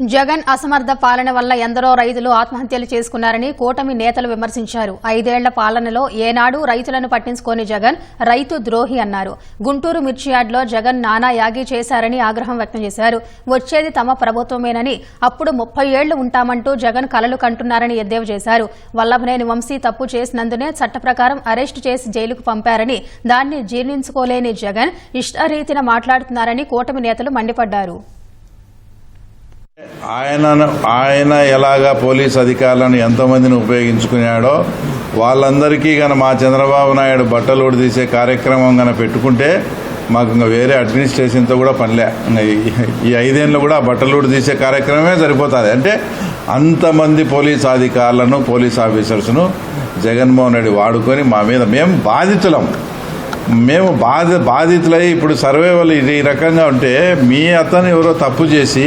జగన్ అసమర్థ పాలన వల్ల ఎందరో రైతులు ఆత్మహత్యలు చేసుకున్నారని కూటమి నేతలు విమర్శించారు. ఐదేళ్ళ పాలనలో ఏనాడు రైతులను పట్టించుకోని జగన్ రైతు ద్రోహి అన్నారు. గుంటూరు మిర్చియార్డులో జగన్ నానా యాగి చేశారని ఆగ్రహం వ్యక్తం చేశారు. వచ్చేది తమ ప్రభుత్వమేనని అప్పుడు ముప్పై ఏళ్ళు ఉంటామంటూ జగన్ కలలు కంటున్నారని ఎద్దేవా చేశారు. వల్లభనేని వంశీ తప్పు చేసినందునే చట్ట అరెస్టు చేసి జైలుకు పంపారని దాన్ని జీర్ణించుకోలేని జగన్ ఇష్టరీతిన మాట్లాడుతున్నారని కూటమి నేతలు మండిపడ్డారు. ఆయన ఆయన ఎలాగా పోలీస్ అధికారులను ఎంతమందిని ఉపయోగించుకున్నాడో వాళ్ళందరికీ గన మా చంద్రబాబు నాయుడు బట్టలు తీసే కార్యక్రమం గన పెట్టుకుంటే మాకు ఇంకా వేరే అడ్మినిస్ట్రేషన్తో కూడా పనిలే. ఈ- ఈ ఐదేళ్ళు కూడా బట్టలు తీసే కార్యక్రమమే సరిపోతుంది. అంటే అంతమంది పోలీస్ అధికారులను పోలీస్ ఆఫీసర్స్ను జగన్మోహన్ రెడ్డి వాడుకొని మా మీద మేము బాధితులం. మేము బాధ బాధితులై ఇప్పుడు సర్వేవల్ ఇది ఈ రకంగా ఉంటే మీ అతను ఎవరో తప్పు చేసి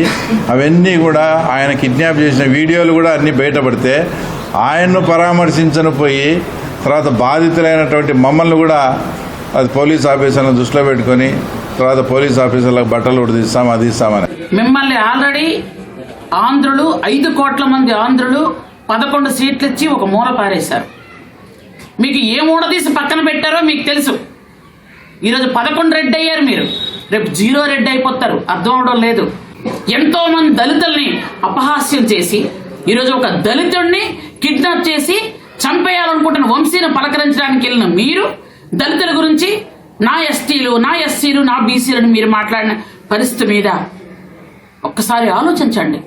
అవన్నీ కూడా ఆయన కిడ్నాప్ చేసిన వీడియోలు కూడా అన్నీ బయటపడితే ఆయన్ను పరామర్శించను పోయి తర్వాత బాధితులైనటువంటి మమ్మల్ని కూడా అది పోలీస్ ఆఫీసర్లను దృష్టిలో పెట్టుకొని తర్వాత పోలీస్ ఆఫీసర్లకు బట్టలు ఉడిదిస్తాం అది ఇస్తామని మిమ్మల్ని ఆల్రెడీ ఆంధ్రులు ఐదు కోట్ల మంది ఆంధ్రులు పదకొండు సీట్లు ఇచ్చి ఒక మూల పారేశారు. మీకు ఏ మూడ తీసి పక్కన పెట్టారో మీకు తెలుసు. ఈరోజు పదకొండు రెడ్ అయ్యారు మీరు. రేపు జీరో రెడ్ అయిపోతారు. అర్థం అవడం లేదు. ఎంతో మంది దళితుల్ని అపహాస్యం చేసి ఈరోజు ఒక దళితుడిని కిడ్నాప్ చేసి చంపేయాలనుకుంటున్న వంశీని పలకరించడానికి వెళ్ళిన మీరు దళితుల గురించి నా ఎస్టీలు నా ఎస్సీలు నా బీసీలను మీరు మాట్లాడిన పరిస్థితి మీద ఒక్కసారి ఆలోచించండి.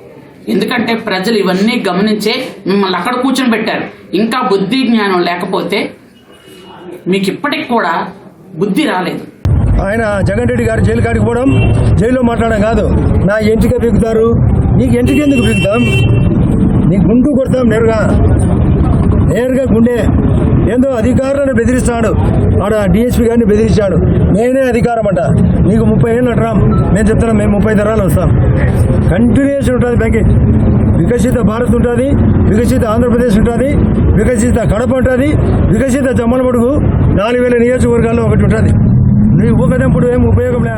ఎందుకంటే ప్రజలు ఇవన్నీ గమనించే మిమ్మల్ని అక్కడ కూర్చొని పెట్టారు. ఇంకా బుద్ధి జ్ఞానం లేకపోతే మీకు ఇప్పటికి కూడా బుద్ధి రాలేదు. ఆయన జగన్ రెడ్డి గారు జైలు కాడికి పోవడం జైల్లో మాట్లాడడం కాదు. నా ఎంటిక పీకుతారు? నీకు ఎంటిక ఎందుకు పీకుతాం? నీకు గుండు కొడతాం నేరుగా. నేరుగా గుండె. ఏందో అధికారులను బెదిరిస్తాడు. ఆడ డిఎస్పీ గారిని బెదిరించాడు నేనే అధికారం అంట. నీకు ముప్పై ఏళ్ళు అంటాం మేము చెప్తున్నాం మేము ముప్పై తరాలు వస్తాం. కంటిన్యూస్ ఉంటుంది బ్యాంకింగ్. వికసిత భారత్ ఉంటుంది వికసిత ఆంధ్రప్రదేశ్ ఉంటుంది వికసిత కడప ఉంటుంది వికసిత జమ్మలమడుగు నాలుగు వేల నియోజకవర్గాల్లో ఒకటి ఉంటుంది. నీ ఊకదంపుడు ఏం ఉపయోగం లే?